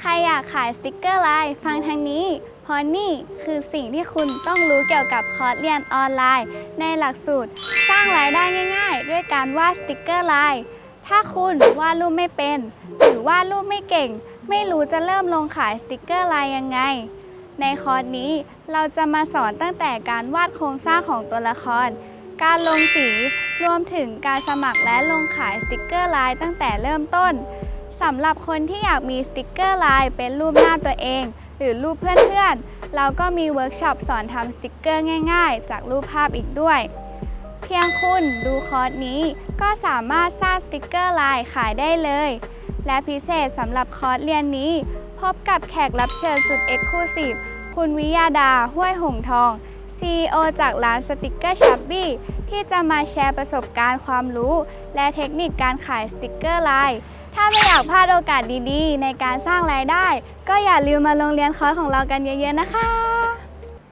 ใครอยากขายสติกเกอร์ไลน์ฟังทางนี้ เพราะนี่คือสิ่งที่คุณต้องรู้เกี่ยวกับคอร์สเรียนออนไลน์ ในหลักสูตร สร้างรายได้ง่าย ๆ ด้วยการวาดสติกเกอร์ไลน์ ถ้าคุณวาดรูปไม่เป็น หรือวาดรูปไม่เก่ง ไม่รู้จะเริ่มลงขายสติกเกอร์ไลน์ยังไง ในคอร์สนี้เราจะมาสอนตั้งแต่การวาดโครงสร้างของตัวละคร การลงสีรวมถึงการสมัครและลงขายสติกเกอร์ไลน์ตั้งแต่เริ่มต้น สำหรับคนที่อยากมีสติกเกอร์ไลน์เป็นรูปหน้าตัวเอง หรือรูปเพื่อนๆ เราก็มีเวิร์กช็อปสอนทำสติกเกอร์ง่ายๆ จากรูปภาพอีกด้วย เพียงคุณดูคอร์สนี้ก็สามารถสร้างสติกเกอร์ไลน์ขายได้เลย และพิเศษสำหรับคอร์สเรียนนี้ พบกับแขกรับเชิญสุดเอ็กซ์คลูซีฟคุณวิยาดาห้วยหงทอง CEO จากร้านสติกเกอร์ชับบี้ที่จะมาแชร์ประสบการณ์ความรู้ และเทคนิคการขายสติกเกอร์ไลน์ ถ้าไม่อยากพลาดโอกาสดีๆ ในการสร้างรายได้ ก็อย่าลืมมาลงเรียนคอร์สของเรากันเยอะๆนะคะ